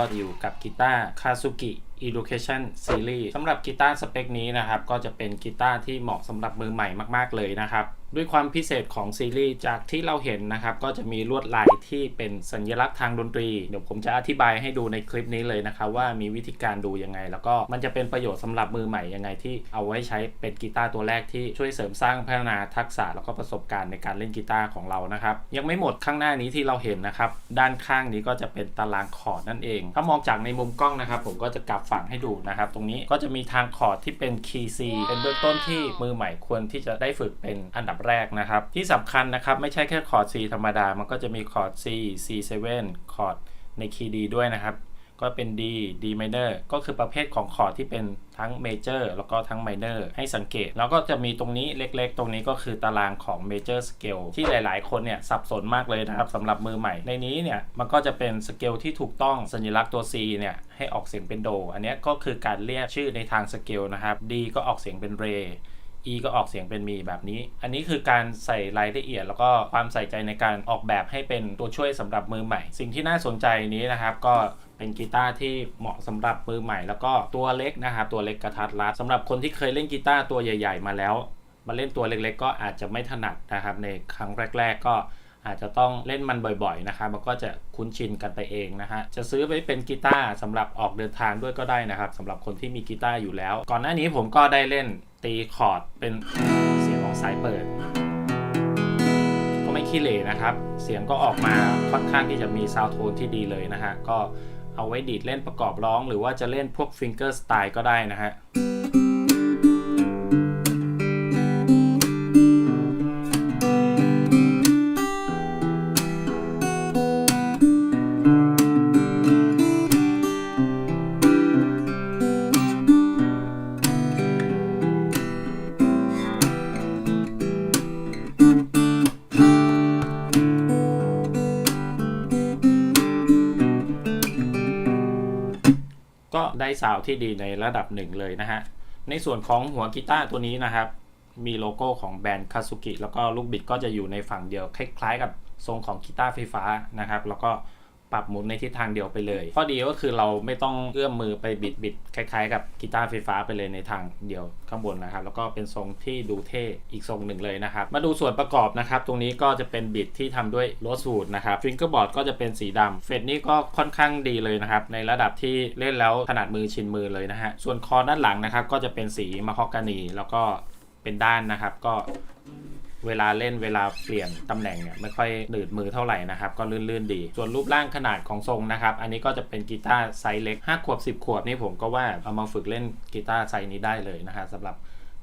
ก็อยู่กับกีตาร์คาซุกิ Education Series สำหรับกีตาร์สเปคนี้นะครับ ก็จะเป็นกีตาร์ที่เหมาะสำหรับมือใหม่มาก ๆ เลยนะครับ ด้วยความพิเศษของซีรีส์จากที่เราเห็นนะครับ ก็จะมีลวดลายที่เป็นสัญลักษณ์ทางดนตรี เดี๋ยวผมจะอธิบายให้ดูในคลิปนี้เลยนะครับ ว่ามีวิธีการดูยังไง แล้วก็มันจะเป็นประโยชน์สำหรับมือใหม่ยังไงที่เอาไว้ใช้เป็นกีตาร์ตัวแรกที่ช่วยเสริมสร้างพัฒนาทักษะแล้วก็ประสบการณ์ในการเล่นกีตาร์ของเรานะครับ ยังไม่หมดข้างหน้านี้ที่เราเห็นนะครับ ด้านข้างนี้ก็จะเป็นตารางคอร์ดนั่นเอง ถ้ามองจากในมุมกล้องนะครับ ผมก็จะกลับฝั่งให้ดูนะครับ ตรงนี้ก็จะมีทางคอร์ดที่เป็นคีย์ C เป็นเบื้องต้นที่มือใหม่ควรที่จะได้ฝึกเป็นอันดับแรกนะครับ ที่สำคัญนะครับ ไม่ใช่แค่คอร์ด C ธรรมดา มันก็จะมีคอร์ด C C7 คอร์ดในคีย์ D ด้วยนะครับ ก็เป็น D D minor ก็คือประเภทของคอร์ดที่เป็นทั้ง major แล้วก็ทั้ง minor ให้สังเกต แล้วก็จะมีตรงนี้เล็กๆ ตรงนี้ก็คือตารางของ major scale ที่หลายๆ คนเนี่ยสับสนมากเลยนะครับสำหรับมือใหม่ ในนี้เนี่ยมันก็จะเป็นสเกลที่ถูกต้องสัญลักษณ์ตัว C เนี่ยให้ออกเสียงเป็นโด อันนี้ก็คือการเรียกชื่อในทางสเกลนะครับ D ก็ออกเสียงเป็นเร E ก็ออกเสียงเป็นมีแบบนี้ อันนี้คือการใส่รายละเอียด แล้วก็ความใส่ใจในการออกแบบให้เป็นตัวช่วยสำหรับมือใหม่ สิ่งที่น่าสนใจนี้นะครับ ก็เป็นกีตาร์ที่เหมาะสำหรับมือใหม่ แล้วก็ตัวเล็กนะครับตัวเล็กกระทัดรัดสำหรับคนที่เคยเล่นกีตาร์ตัวใหญ่ ๆ มาแล้ว มาเล่นตัวเล็กๆ ก็อาจจะไม่ถนัดนะครับ ในครั้งแรก ๆ ก็อาจจะต้องเล่นมันบ่อยๆนะครับมันก็จะคุ้นชินกันไปเองนะฮะ จะซื้อไว้เป็นกีตาร์สำหรับออกเดินทางด้วยก็ได้นะครับสำหรับคนที่มีกีตาร์อยู่แล้ว ก่อนหน้านี้ผมก็ได้เล่น ตีคอร์ดเป็นเสียงของสายเปิด ก็ไม่ขี้เหร่นะครับ เสียงก็ออกมาค่อนข้างที่จะมีซาวโทนที่ดีเลยนะฮะ ก็เอาไว้ดีดเล่นประกอบร้อง หรือว่าจะเล่นพวกฟิงเกอร์สไตล์ก็ได้นะฮะ ซาวที่ดีในระดับหนึ่งเลยนะฮะ ในส่วนของหัวกีตาร์ตัวนี้นะครับ มีโลโก้ของแบรนด์คาสุกิแล้วก็ลูกบิดก็จะอยู่ในฝั่งเดียวคล้ายๆ กับทรงของกีตาร์ไฟฟ้านะครับ แล้วก็ ปรับหมุนในทิศทางเดียวไปเลย ข้อดีก็คือเราไม่ต้องเอื้อมมือไปบิดบิดคล้ายๆ กับกีตาร์ไฟฟ้าไปเลยในทางเดียวข้างบนนะครับ แล้วก็เป็นทรงที่ดูเท่อีกทรงหนึ่งเลยนะครับ มาดูส่วนประกอบนะครับ ตรงนี้ก็จะเป็นบิดที่ทำด้วยโรสูดนะครับฟิงเกอร์บอร์ดก็จะเป็นสีดำเฟดนี่ก็ค่อนข้างดีเลยนะครับ ในระดับที่เล่นแล้วถนัดมือชินมือเลยนะฮะส่วนคอด้านหลังนะครับก็จะเป็นสีมะฮอกกานีแล้วก็เป็นด้านนะครับ ก็ เวลาเล่นเวลาเปลี่ยนตำแหน่งเนี่ยไม่ค่อยหนืดมือเท่าไหร่นะครับ ก็ลื่นๆดี ส่วนรูปร่างขนาดของทรงนะครับ อันนี้ก็จะเป็นกีตาร์ไซส์เล็ก 5 ขวบ 10 ขวบนี่ผมก็ว่าเอามาฝึกเล่นกีตาร์ไซส์นี้ได้เลยนะฮะสำหรับ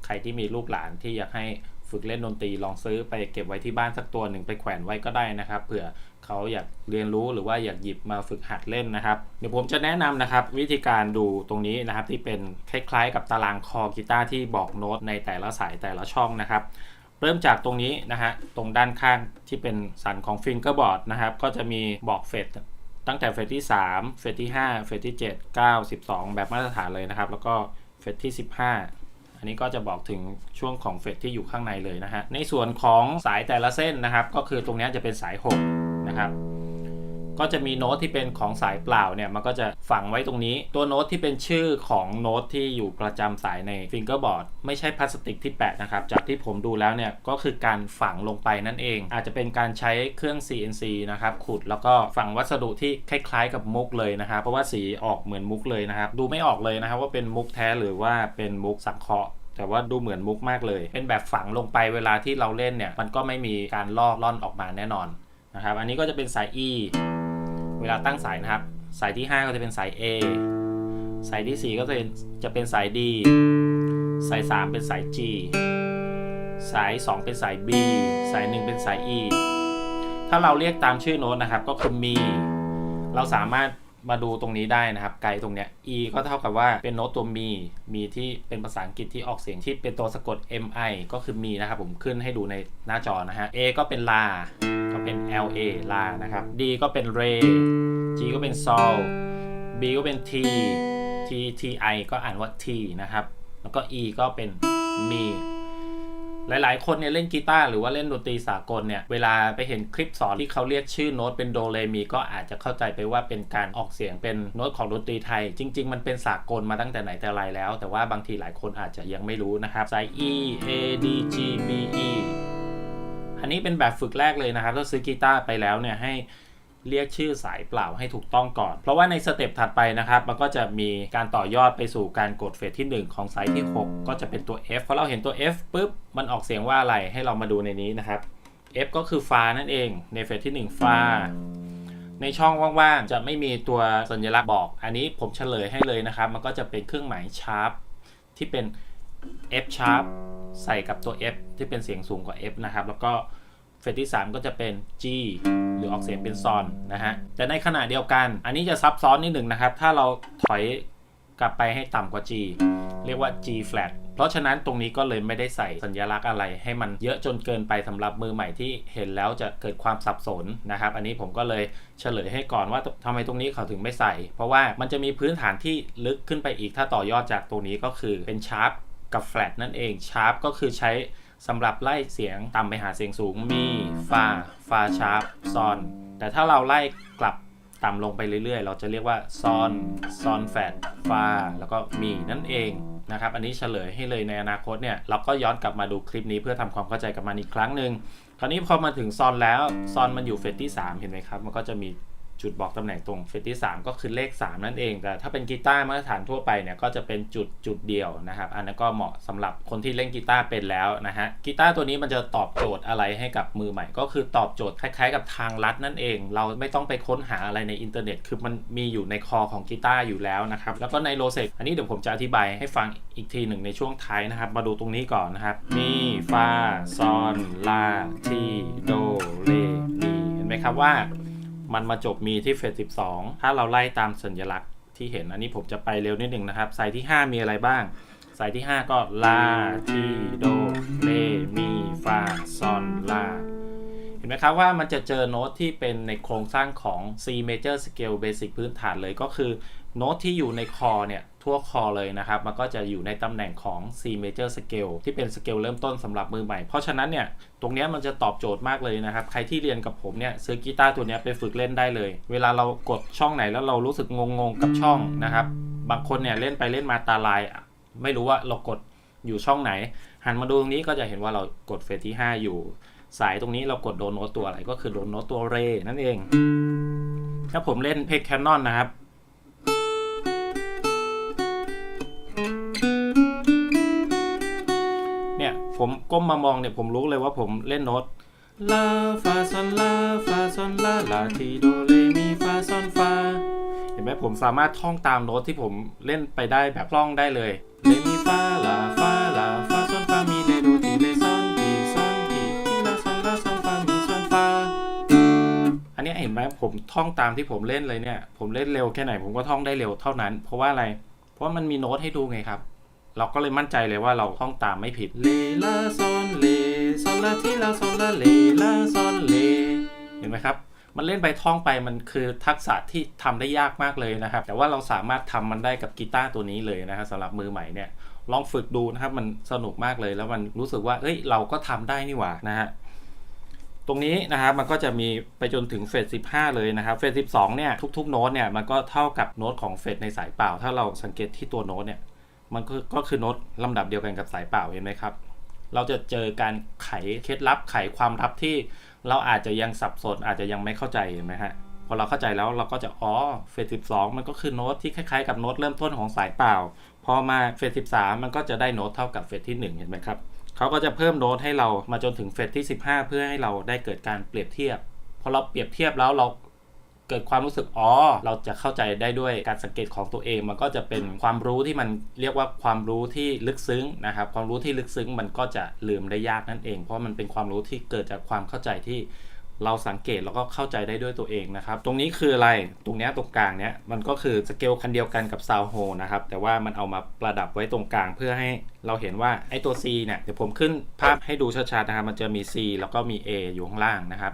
ใครที่มีลูกหลานที่อยากให้ฝึกเล่นดนตรีลองซื้อไปเก็บไว้ที่บ้านสักตัวหนึ่งไปแขวนไว้ก็ได้นะครับเผื่อเขาอยากเรียนรู้หรือว่าอยากหยิบมาฝึกหัดเล่นนะครับ เดี๋ยวผมจะแนะนำนะครับ วิธีการดูตรงนี้นะครับที่เป็นคล้ายๆ กับตารางคอกีตาร์ที่บอกโน้ตในแต่ละสายแต่ละช่องนะครับ เริ่มจากตรงนี้นะฮะ ตรงด้านข้างที่เป็นสันของฟิงเกอร์บอร์ดนะครับ ก็จะมีบอกเฟดตั้งแต่เฟดที่ 3 เฟดที่ 5 เฟดที่ 7 9 12 แบบมาตรฐานเลยนะครับ แล้วก็เฟดที่ 15 อันนี้ก็จะบอกถึงช่วงของเฟดที่อยู่ข้างในเลยนะฮะ ในส่วนของสายแต่ละเส้นนะครับ ก็คือตรงนี้จะเป็นสาย 6 นะครับ ก็จะมีโน้ตที่เป็นของสายเปล่าเนี่ยมันก็จะฝังไว้ตรงนี้ ตัวโน้ตที่เป็นชื่อของโน้ตที่อยู่ประจำสายในฟิงเกอร์บอร์ดไม่ใช่พลาสติกที่แปะนะครับ จากที่ผมดูแล้วเนี่ยก็คือการฝังลงไปนั่นเอง อาจจะเป็นการใช้เครื่อง CNC นะครับขุดแล้วก็ฝังวัสดุที่คล้าย ๆ กับมุกเลยนะครับเพราะว่าสีออกเหมือนมุกเลยนะครับดูไม่ออกเลยนะครับว่าเป็นมุกแท้หรือว่าเป็นมุกสังเคราะห์แต่ว่าดูเหมือนมุกมากเลย เป็นแบบฝังลงไปเวลาที่เราเล่นเนี่ย มันก็ไม่มีการลอกล่อนออกมาแน่นอนนะครับ อันนี้ก็จะเป็นสาย E เวลาตั้งสายนะครับ สายที่ 5 ก็จะเป็นสาย A สายที่ 4 ก็จะเป็นจะเป็นสาย D สาย 3 เป็นสาย G สาย 2 เป็นสาย B สาย 1 เป็นสาย E ถ้าเราเรียกตามชื่อโน้ตนะครับ ก็คือมี เราสามารถ มาดูตรงนี้ได้นะครับ ไกลตรงเนี้ย E ก็เท่ากับว่าเป็นโน้ตตัวมีมีที่เป็นภาษาอังกฤษที่ออกเสียงที่เป็นตัวสะกด MI ก็คือมีนะครับผมขึ้นให้ดูในหน้าจอนะฮะ A ก็เป็นลา ก็เป็น L A ลานะครับ D ก็เป็น Re G ก็เป็น Sol B ก็เป็น T T T I ก็อ่านว่า T นะครับ แล้วก็ E ก็เป็นมี หลาย ๆ คนเนี่ยเล่นกีตาร์หรือว่าเล่นดนตรีสากลเนี่ยเวลาไปเห็นคลิปสอนที่เขาเรียกชื่อโน้ตเป็นโดเรมีก็อาจจะเข้าใจไปว่าเป็นการออกเสียงเป็นโน้ตของดนตรีไทย จริง ๆ มันเป็นสากลมาตั้งแต่ไหนแต่ไรแล้ว แต่ว่าบางทีหลายคนอาจจะยังไม่รู้นะครับสาย E A D G B E อันนี้เป็นแบบฝึกแรกเลยนะครับ ถ้าซื้อกีตาร์ไปแล้วเนี่ยให้ เรียกชื่อสายเปล่าให้ถูกต้องก่อน เพราะว่าในสเต็ปถัดไปนะครับ มันก็จะมีการต่อยอดไปสู่การกดเฟสที่ 1 ของสายที่ 6 ก็จะเป็นตัว F พอเราเห็นตัว F ปุ๊บ มันออกเสียงว่าอะไรให้เรามาดูในนี้นะครับ F ก็คือฟานั่นเอง ในเฟสที่ 1 ฟา ในช่องว่างๆ จะไม่มีตัวสัญลักษณ์บอก อันนี้ผมเฉลยให้เลยนะครับ มันก็จะเป็นเครื่องหมายชาร์ปที่เป็น F sharp ใส่กับตัว F ที่เป็นเสียงสูงกว่า F นะครับ แล้วก็ เฟสที่ 3 ก็จะเป็น G หรือออกเสียงเป็นซอนนะฮะ แต่ในขณะเดียวกัน อันนี้จะซับซ้อนนิดหนึ่งนะครับ ถ้าเราถอยกลับไปให้ต่ำกว่า G เรียกว่า G flat เพราะฉะนั้นตรงนี้ก็เลยไม่ได้ใส่สัญลักษณ์อะไร ให้มันเยอะจนเกินไปสำหรับมือใหม่ที่เห็นแล้วจะเกิดความสับสนนะครับ อันนี้ผมก็เลยเฉลยให้ก่อนว่าทำไมตรงนี้เขาถึงไม่ใส่ เพราะว่ามันจะมีพื้นฐานที่ลึกขึ้นไปอีกถ้าต่อยอดจากตรงนี้ก็คือเป็นชาร์ปกับแฟลตนั่นเองชาร์ปก็คือใช้ สำหรับไล่เสียงต่ำไปหาเสียงสูงมีฟาฟาชาร์ปซอนแต่ถ้าเราไล่กลับต่ำลงไปเรื่อยๆ เราจะเรียกว่าซอนซอนแฟดฟาแล้วก็มีนั่นเองนะครับ อันนี้เฉลยให้เลยในอนาคตเนี่ยเราก็ย้อนกลับมาดูคลิปนี้เพื่อทำความเข้าใจกับมันอีกครั้งหนึ่งคราวนี้พอมาถึงซอนแล้วซอนมันอยู่เฟสที่ 3 เห็นไหมครับ มันก็จะมี จุดบอกตำแหน่งตรงเฟสที่3ก็คือเลข 3 นั่นเอง แต่ถ้าเป็นกีตาร์มาตรฐานทั่วไปเนี่ยก็จะเป็นจุดจุดเดียวนะครับ อันนั้นก็เหมาะสำหรับคนที่เล่นกีตาร์เป็นแล้วนะฮะกีตาร์ตัวนี้มันจะตอบโจทย์อะไรให้กับมือใหม่ ก็คือตอบโจทย์คล้ายๆ กับทางลัดนั่นเอง เราไม่ต้องไปค้นหาอะไรในอินเทอร์เน็ต คือมันมีอยู่ในคอของกีตาร์อยู่แล้วนะครับแล้วก็ในโลเซกอันนี้เดี๋ยวผมจะอธิบายให้ฟังอีกทีหนึ่งในช่วงท้ายนะครับ มาดูตรงนี้ก่อนนะครับมีฟาซอนลาทีโดเรมีเห็นไหมครับว่า มันมาจบมีที่เฟส12 ถ้าเราไล่ตามสัญลักษณ์ที่เห็นอันนี้ผมจะไปเร็วนิดหนึ่งนะครับสายที่ 5 มีอะไรบ้าง สายที่ 5 ก็ลาทีโดเลมีฟาซอนลาเห็นไหมครับว่ามันจะเจอโน้ตที่เป็นในโครงสร้างของ C major scale basic พื้นฐานเลยก็คือโน้ตที่อยู่ในคอเนี่ย ทั่วคอเลยนะครับ มันก็จะอยู่ในตำแหน่งของ C major scale ที่เป็นสเกลเริ่มต้นสำหรับมือใหม่ เพราะฉะนั้นเนี่ย ตรงนี้มันจะตอบโจทย์มากเลยนะครับ ใครที่เรียนกับผมเนี่ยซื้อกีตาร์ตัวนี้ไปฝึกเล่นได้เลย เวลาเรากดช่องไหนแล้วเรารู้สึกงงๆกับช่องนะครับ บางคนเนี่ยเล่นไปเล่นมาตาลายอะไม่รู้ว่าเรากดอยู่ช่องไหน หันมาดูตรงนี้ก็จะเห็นว่าเรากดเฟสที่ 5 อยู่ สายตรงนี้เรากดโดนโน้ตตัวอะไรก็คือโดนโน้ตตัวเรนั่นเอง ถ้าผมเล่นเพลงแคนนอนนะครับ ผมก้มมามองเนี่ยผมรู้เลยว่าผมเล่นโน้ตลาฟาซอนลาฟาซอนลาลาทีโดเรมีฟาซอนฟาเห็นไหมผมสามารถท่องตามโน้ตที่ผมเล่นไปได้แบบคล่องได้เลยเรมีฟาลาฟาลาฟาซอนฟามีเรโดทีเรซอนทีซอนทีทีลาซอนลาซอนฟามีซอนฟาอันนี้เห็นไหมผมท่องตามที่ผมเล่นเลยเนี่ย ผมเล่นเร็วแค่ไหนผมก็ท่องได้เร็วเท่านั้น เพราะว่าอะไร เพราะว่ามันมีโน้ตให้ดูไงครับ เราก็เลยมั่นใจเลยว่าเราท่องตามไม่ผิดเลลาซอนเลซอนลาที่ลาซอนลาเลลาซอนเลเห็นไหมครับมันเล่นไปท่องไปมันคือทักษะที่ทำได้ยากมากเลยนะครับ แต่ว่าเราสามารถทำมันได้กับกีตาร์ตัวนี้เลยนะครับสำหรับมือใหม่เนี่ยลองฝึกดูนะครับมันสนุกมากเลยแล้วมันรู้สึกว่าเอ้ยเราก็ทำได้นี่หว่านะฮะตรงนี้นะครับมันก็จะมีไปจนถึงเฟส15 เลยนะครับเฟส12เนี่ยทุกๆโน้ตเนี่ยมันก็เท่ากับโน้ตของเฟสในสายเปล่า ถ้าเราสังเกตที่ตัวโน้ตเนี่ย มันก็ก็คือโน้ตลำดับเดียวกันกับสายเปล่าเห็นไหมครับ เราจะเจอการไขเคล็ดลับไขความลับที่เราอาจจะยังสับสนอาจจะยังไม่เข้าใจเห็นไหมฮะพอเราเข้าใจแล้วเราก็จะอ๋อเฟส12มันก็คือโน้ตที่คล้ายๆกับโน้ตเริ่มต้นของสายเปล่า พอมาเฟส13มันก็จะได้โน้ตเท่ากับเฟสที่ 1 เห็นไหมครับเขาก็จะเพิ่มโน้ตให้เรามาจนถึงเฟสที่ 15 เพื่อให้เราได้เกิดการเปรียบเทียบ พอเราเปรียบเทียบแล้วเรา เกิดความรู้สึกอ๋อเราจะเข้าใจได้ด้วยการสังเกตของตัวเอง มันก็จะเป็นความรู้ที่มันเรียกว่าความรู้ที่ลึกซึ้งนะครับความรู้ที่ลึกซึ้งมันก็จะลืมได้ยากนั่นเอง เพราะมันเป็นความรู้ที่เกิดจากความเข้าใจที่เราสังเกตแล้วก็เข้าใจได้ด้วยตัวเองนะครับ ตรงนี้คืออะไร ตรงนี้ตรงกลางเนี้ยมันก็คือสเกลคันเดียวกันกับซาวโฮนะครับ แต่ว่ามันเอามาประดับไว้ตรงกลางเพื่อให้เราเห็นว่าไอ้ตัว C เนี่ย เดี๋ยวผมขึ้นภาพให้ดูชัดๆนะครับ มันจะมี C แล้วก็มี A อยู่ข้างล่างนะครับ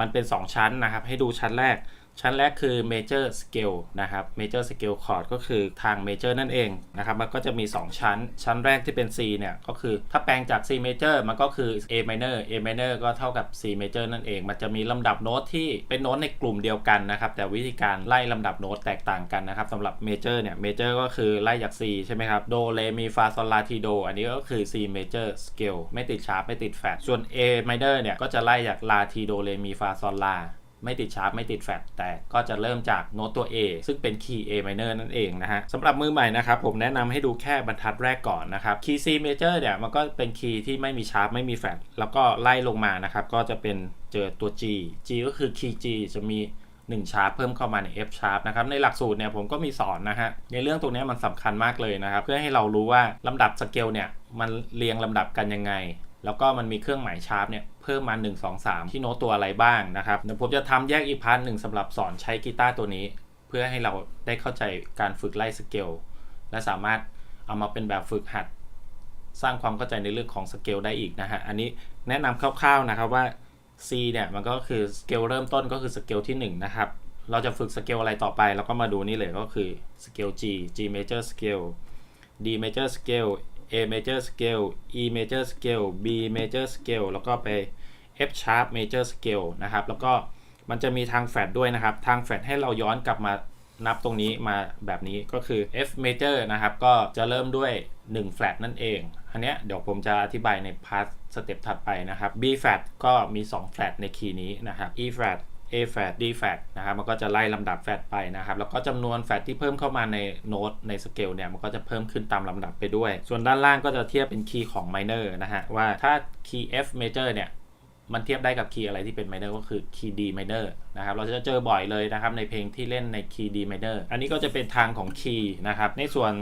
มันเป็น 2 ชั้นนะครับ ให้ดูชั้นแรก ชั้นแรกคือ major scale นะครับ major scale chord ก็คือทาง major นั่นเองนะครับ มันก็จะมี 2 ชั้น ชั้นแรกที่เป็น C เนี่ย ก็คือถ้าแปลงจาก C major มันก็คือ A minor A minor ก็เท่ากับ C major นั่นเอง มันจะมีลำดับโน้ตที่เป็นโน้ตในกลุ่มเดียวกันนะครับ แต่วิธีการไล่ลำดับโน้ตแตกต่างกันนะครับสำหรับ major เนี่ย major ก็คือไล่จาก C ใช่ไหมครับ โดเรมีฟาซลลาทีโด อันนี้ก็คือ C major scale ไม่ติดชาร์ปไม่ติดแฟด ส่วน A minor เนี่ย ก็จะไล่จากลาทีโดเรมีฟาซอลลา ไม่ติดชาร์ปไม่ติดแฟดแต่ก็จะเริ่มจากโน้ตตัว A ซึ่งเป็นคีย์ A minor นั่นเองนะฮะสำหรับมือใหม่นะครับ ผมแนะนำให้ดูแค่บรรทัดแรกก่อนนะครับคีย์ C major เนี่ยมันก็เป็นคีย์ที่ไม่มีชาร์ปไม่มีแฟดแล้วก็ไล่ลงมานะครับ ก็จะเป็นเจอตัว G G ก็คือคีย์ G จะมี1ชาร์ปเพิ่มเข้ามาใน F sharp นะครับในหลักสูตรเนี่ยผมก็มีสอนนะฮะในเรื่องตรงนี้มันสำคัญมากเลยนะครับ เพื่อให้เรารู้ว่าลำดับสเกลเนี่ยมันเรียงลำดับกันยังไง แล้วก็มันมีเครื่องหมายชาร์ปเนี่ย เพิ่มมา 1 2 3 ที่โน้ตตัวอะไรบ้างนะครับเดี๋ยวผมจะทำแยกอีกพาร์ทหนึ่งสำหรับสอนใช้กีตาร์ตัวนี้ เพื่อให้เราได้เข้าใจการฝึกไล่สเกลและสามารถเอามาเป็นแบบฝึกหัด สร้างความเข้าใจในเรื่องของสเกลได้อีกนะฮะอันนี้แนะนำคร่าวๆนะครับว่า C เนี่ยมันก็คือสเกลเริ่มต้นก็คือสเกลที่1นะครับเราจะฝึกสเกลอะไรต่อไปเราก็มาดูนี่เลยก็คือสเกล G G major scale D major scale A major scale E major scale B major scale แล้วก็ไป F sharp major scale นะครับ แล้วก็มันจะมีทางแฟดด้วยนะครับ ทางแฟดให้เราย้อนกลับมานับตรงนี้มาแบบนี้ก็คือ F major นะครับ ก็จะเริ่มด้วย1 flat นั่นเอง อันเนี้ยเดี๋ยวผมจะอธิบายในพาร์ทสเต็ปถัดไปนะครับ B flat ก็มี 2 flat ในคีย์นี้นะครับ E flat A flat D flat นะครับมันก็จะไล่ลำดับแฟลตไปนะครับ แล้วก็จำนวนแฟลตที่เพิ่มเข้ามาในโน้ตในสเกลเนี่ยมันก็จะเพิ่มขึ้นตามลำดับไปด้วย ส่วนด้านล่างก็จะเทียบเป็นคีย์ของ minor นะฮะว่าถ้าคีย์ F major เนี่ยมันเทียบได้กับคีย์อะไรที่เป็น minor ก็คือคีย์ D minor นะครับ เราจะเจอบ่อยเลยนะครับในเพลงที่เล่นในคีย์ D minor อันนี้ก็จะเป็นทางของคีย์นะครับ ในส่วน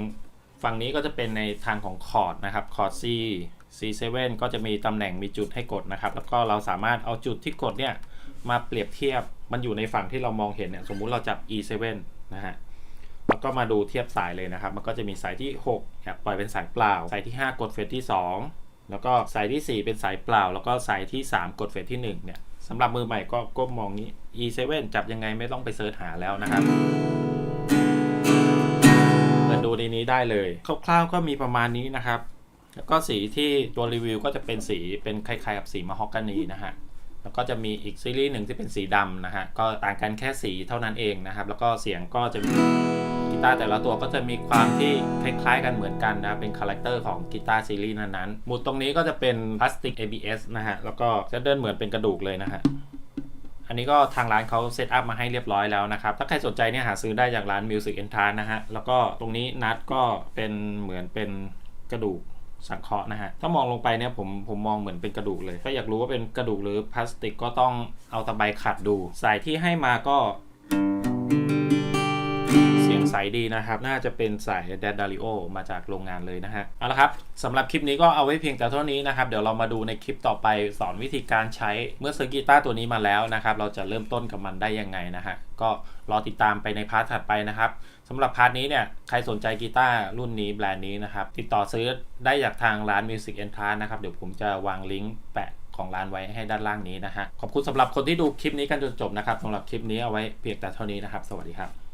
ฝั่งนี้ก็จะเป็นในทางของคอร์ดนะครับ คอร์ด C C7 ก็จะมีตำแหน่งมีจุดให้กดนะครับ แล้วก็เราสามารถเอาจุดที่กดเนี่ย มาเปรียบเทียบมันอยู่ในฝั่งที่เรามองเห็นเนี่ยสมมุติเราจับ E7 นะฮะแล้วก็มาดูเทียบสายเลยนะครับ มันก็จะมีสายที่6เนี่ยปล่อยเป็นสายเปล่า สายที่ 5 กดเฟสที่ 2 แล้วก็สายที่ 4 เป็นสายเปล่า แล้วก็สายที่ 3 กดเฟสที่1เนี่ยสำหรับมือใหม่ก็ก้มมองนี้ E7 จับยังไงไม่ต้องไปเซิร์ชหาแล้วนะครับเปิดดูในนี้ได้เลยคร่าวๆก็มีประมาณนี้นะครับ แล้วก็สีที่ตัวรีวิวก็จะเป็นสีเป็นคล้ายๆกับสีมะฮอกกานีนะฮะ แล้วก็จะมีอีกซีรีส์หนึ่งที่เป็นสีดำนะฮะ ก็ต่างกันแค่สีเท่านั้นเองนะครับ แล้วก็เสียงก็จะมีกีตาร์แต่ละตัวก็จะมีความที่คล้ายๆ กันเหมือนกันนะ เป็นคาแรคเตอร์ของกีตาร์ซีรีส์นั้นๆหมุดตรงนี้ก็จะเป็นพลาสติก ABS นะฮะ แล้วก็จะเดินเหมือนเป็นกระดูกเลยนะฮะ อันนี้ก็ทางร้านเขาเซตอัพมาให้เรียบร้อยแล้วนะครับ ถ้าใครสนใจเนี่ยหาซื้อได้จากร้าน Music e n t r a n นะฮะ แล้วก็ตรงนี้นัดก็เป็นเหมือนเป็นกระดูก สังเคราะห์นะฮะ ถ้ามองลงไปเนี่ยผมผมมองเหมือนเป็นกระดูกเลย ถ้าอยากรู้ว่าเป็นกระดูกหรือพลาสติกก็ต้องเอาตะไบขัดดู สายที่ให้มาก็ ใสดีนะครับ น่าจะเป็นสายแดดดาริโอมาจากโรงงานเลยนะฮะ เอาละครับสำหรับคลิปนี้ก็เอาไว้เพียงแต่เท่านี้นะครับ เดี๋ยวเรามาดูในคลิปต่อไปสอนวิธีการใช้เมื่อซื้อกีตาร์ตัวนี้มาแล้วนะครับ เราจะเริ่มต้นกับมันได้ยังไงนะฮะ ก็รอติดตามไปในพาร์ทถัดไปนะครับสำหรับพาร์ทนี้เนี่ย ใครสนใจกีตาร์รุ่นนี้แบรนด์นี้นะครับ ติดต่อซื้อได้จากทางร้าน Music e n t r a n นะครับ เดี๋ยวผมจะวางลิงก์แปะของร้านไว้ให้ด้านล่างนี้นะฮะ ขอบคุณสำหรับคนที่ดูคลิปนี้กันจนจบนะครับสำหรับคลิปนี้เอาไว้เพียงแต่เท่านี้นะครับ สวัสดีครับ